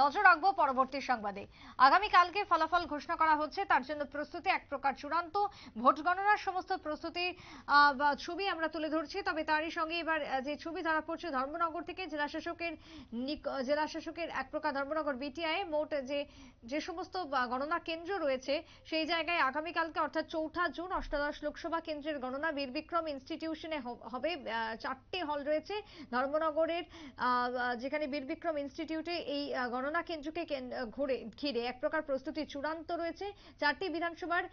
নজর রাখব পরবর্তী সংবাদে। আগামীকালকে ফলাফল ঘোষণা করা হচ্ছে তার জন্য প্রস্তুতি এক প্রকার চূড়ান্ত। ভোট গণনার সমস্ত প্রস্তুতি ছবি আমরা তুলে ধরছি তবে তারই সঙ্গে এবার যে ছবি ধরা পড়ছে ধর্মনগর থেকে জেলা শাসকের জেলা শাসকের এক প্রকার ধর্মনগর বিটিআই মোট যে যে সমস্ত গণনা কেন্দ্র রয়েছে সেই জায়গায় আগামীকালকে অর্থাৎ চৌঠা জুন অষ্টাদশ লোকসভা কেন্দ্রের গণনা বীরবিক্রম ইনস্টিটিউশনে হবে চারটি হল রয়েছে। ধর্মনগরের যেখানে বীরবিক্রম ইনস্টিটিউটে এই আহ, গণনা কেন্দ্রকে কেন- ঘুরে, ঘিরে এক প্রকার প্রস্তুতি চূড়ান্ত রয়েছে। চারটি বিধানসভার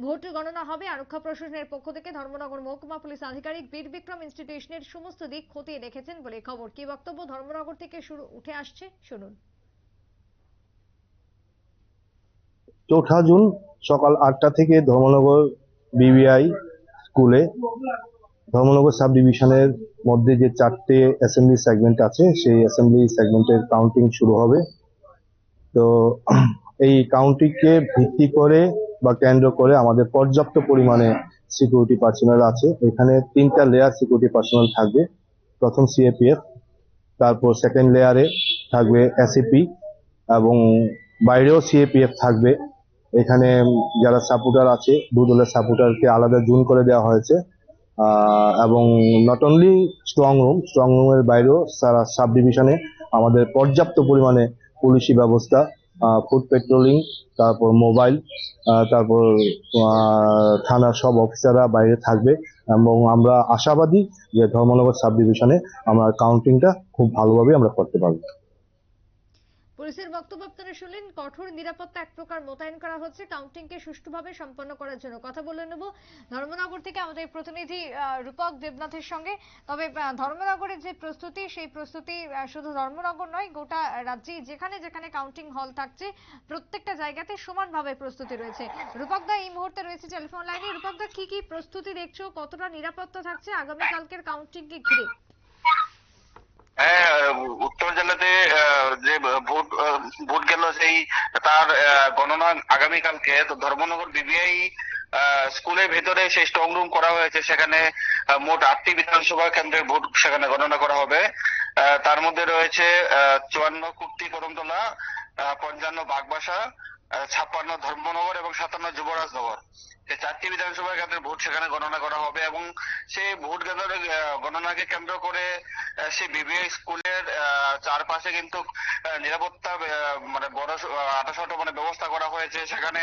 ভোট গণনা হবে আরক্ষা প্রশাসনের পক্ষ থেকে। ধর্মনগর মহকুমা পুলিশ আধিকারিক বীর বিক্রম ইনস্টিটিউশনের সমস্ত দিক খতিয়ে দেখেছেন বলে খবর। কি বক্তব্য ধর্মনগর থেকে শুরু, উঠে আসছে, শুনুন। চৌঠা জুন সকাল আটটা থেকে ধর্মনগর বিবিআই স্কুলে ধর্মনগর সাব ডিভিশনের মধ্যে যে চারটে অ্যাসেম্বলি সেগমেন্ট আছে, সেই অ্যাসেম্বলি সেগমেন্টের কাউন্টিং শুরু হবে। তো এই কাউন্টিংকে ভিত্তি করে বা কেন্দ্র করে আমাদের পর্যাপ্ত পরিমাণে সিকিউরিটি পার্সোনাল আছে। এখানে তিনটা লেয়ার সিকিউরিটি পার্সোনাল থাকবে। প্রথম সিএপিএফ তারপর সেকেন্ড লেয়ারে থাকবে এসিপি এবং বাইরেও সিএপিএফ থাকবে। এখানে যারা সাপোর্টার আছে দু দলের সাপোর্টারকে আলাদা জুন করে দেওয়া হয়েছে। এবং not only strong room strong রুমের বাইরেও সারা সাব ডিভিশনে আমাদের পর্যাপ্ত পরিমাণে পুলিশি ব্যবস্থা ফুড পেট্রোলিং তারপর মোবাইল তারপর থানার সব অফিসাররা বাইরে থাকবে। এবং আমরা আশাবাদী যে ধর্মনগর সাব ডিভিশনে আমরা কাউন্টিংটা খুব ভালোভাবে আমরা করতে পারব। পুলিশের বক্তব্য আপনারা শুনলেন। কঠোর নিরাপত্তা এক প্রকার মোতায়েন করা হচ্ছে। কাউন্টিং কাউন্টিংকে সুষ্ঠুভাবে সম্পন্ন করার জন্য কথা বলে নেব। ধর্মনগর থেকে আমাদের প্রতিনিধি রূপক দেবনাথের সঙ্গে। তবে ধর্মনগরের যে প্রস্তুতি, সেই প্রস্তুতি শুধু ধর্মনগর নয়, গোটা রাজ্যে যেখানে যেখানে কাউন্টিং হল থাকছে, প্রত্যেকটা জায়গাতে সমানভাবে প্রস্তুতি রয়েছে। রূপক দা, এই মুহূর্তে রয়েছে টেলিফোন লাইনে। রূপক দা, কি কি প্রস্তুতি দেখছ? কতটা নিরাপত্তা থাকছে আগামীকালকের কাউন্টিংকে ঘিরে? হ্যাঁ ভোট গেল সেই তার গণনা আগামীকালকে তো ধর্মনগর বিবিআই স্কুলের ভেতরে সেই স্ট্রং রুম করা হয়েছে। সেখানে মোট আটটি বিধানসভা কেন্দ্রের ভোট সেখানে গণনা করা হবে। তার মধ্যে রয়েছে চুয়ান্ন কুর্তি করমতলা পঞ্চান্ন বাগবাসা ছাপ্পান্ন ধর্মনগর এবং সাতান্ন যুবরাজনগর এই চারটি বিধানসভা কেন্দ্রের ভোট সেখানে গণনা করা হবে এবং সেই ভোট কেন্দ্রের গণনাকে কেন্দ্র করে সেই বিবিআই স্কুলের চারপাশে কিন্তু নিরাপত্তা মানে বড় আটাশত মানে ব্যবস্থা করা হয়েছে। সেখানে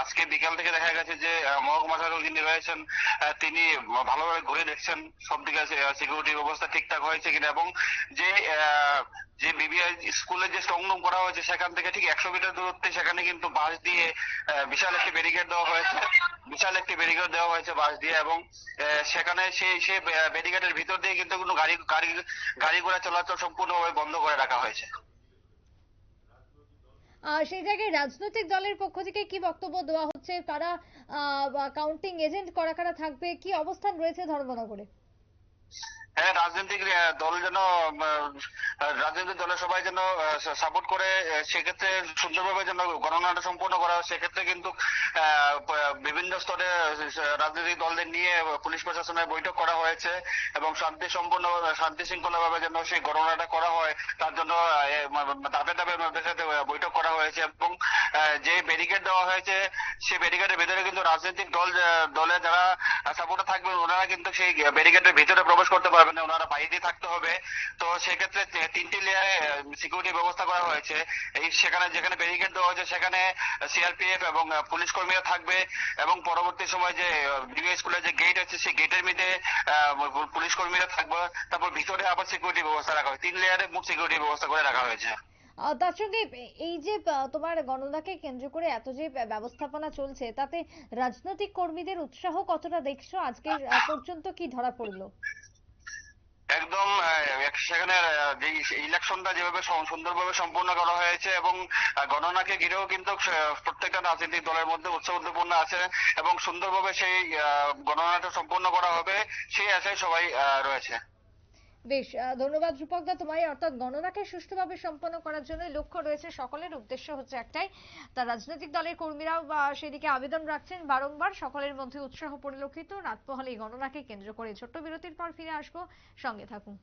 আজকে বিকাল থেকে দেখা গেছে যে মহকুমা শাসক যিনি রয়েছেন তিনি ভালোভাবে ঘুরে দেখছেন। সব দিকে সিকিউরিটি ব্যবস্থা ঠিকঠাক হয়েছে কিনা এবং যে বিবিআই স্কুলের যে স্ট্রং করা হয়েছে, সেখান থেকে ঠিক একশো মিটার দূরত্বে সেখানে কিন্তু বাঁশ দিয়ে বিশাল একটি ব্যারিকেড দেওয়া হয়েছে। বিশাল একটি ব্যারিকেড দেওয়া হয়েছে বাঁশ দিয়ে এবং সেখানে সেই সেই ব্যারিকেডের ভিতর দিয়ে কিন্তু কোনো গাড়ি গাড়ি গাড়ি ঘোড়া চলাচল সম্পূর্ণভাবে বন্ধ করে রাখা হয়েছে। সেই জায়গায় রাজনৈতিক দলের পক্ষ থেকে কি বক্তব্য দেওয়া হচ্ছে? তারা কাউন্টিং এজেন্ট করা, কারা থাকবে? কি অবস্থান রয়েছে ধর্মনগরে? হ্যাঁ রাজনৈতিক দল যেন রাজনৈতিক দলের সবাই যেন সাপোর্ট করে সেক্ষেত্রে সুন্দরভাবে যেন গণনাটা সম্পন্ন করা সেক্ষেত্রে কিন্তু বিভিন্ন স্তরে রাজনৈতিক দলদের নিয়ে পুলিশ প্রশাসনের বৈঠক করা হয়েছে এবং শান্তি সম্পন্ন, শান্তি শৃঙ্খলা ভাবে যেন সেই গণনাটা করা হয়, তার জন্য ধাপে ধাপে বৈঠক করা হয়েছে এবং যে ব্যারিকেড দেওয়া হয়েছে সেই ব্যারিকেডের ভিতরে কিন্তু রাজনৈতিক দল দলে যারা সাপোর্টার থাকবেন, ওনারা কিন্তু সেই ব্যারিকেডের ভিতরে প্রবেশ করতে পারবেন না, ওনারা বাইরে থাকতে হবে। তো সেক্ষেত্রে তিনটি লেয়ারে সিকিউরিটি ব্যবস্থা করা হয়েছে। এই সেখানে, যেখানে ব্যারিকেড দেওয়া হয়েছে, সেখানে সিআরপিএফ এবং পুলিশ কর্মীরা থাকবে এবং পরবর্তী সময় যে বিবিএ স্কুলের যে গেট আছে, সেই গেটের মধ্যে পুলিশ কর্মীরা থাকবে। তারপর ভিতরে আবার সিকিউরিটি ব্যবস্থা রাখা হয় তিন লেয়ারে মোট সিকিউরিটি ব্যবস্থা করে রাখা হয়েছে। তার সঙ্গে এই যে তোমার গণনাকে কেন্দ্র করে এত যে ব্যবস্থাপনা চলছে, তাতে রাজনৈতিক কর্মীদের উৎসাহ কতটা দেখছ? আজকে পর্যন্ত কি ধরা পড়ল? একদম সেখানে যে ইলেকশনটা যেভাবে সুন্দরভাবে সম্পন্ন করা হয়েছে এবং গণনাকে ঘিরেও কিন্তু প্রত্যেকটা রাজনৈতিক দলের মধ্যে উৎসাহ উদ্দীপনা আছে এবং সুন্দরভাবে সেই গণনাটা সম্পন্ন করা হবে, সেই আশায় সবাই রয়েছে। বেশ ধন্যবাদ রূপকদা তোমায়। অর্থাৎ গণনাকে সুষ্ঠুভাবে সম্পন্ন করার জন্য লক্ষ্য রয়েছে সকলের। উদ্দেশ্য হচ্ছে একটাই, তার রাজনৈতিক দলের কর্মীরাও সেদিকে আবেদন রাখছেন বারংবার। সকলের মধ্যে উৎসাহ পরিলক্ষিত। রাত পোহালে এই গণনাকে কেন্দ্র করে ছোট্ট বিরতির পর ফিরে আসব। সঙ্গে থাকুন।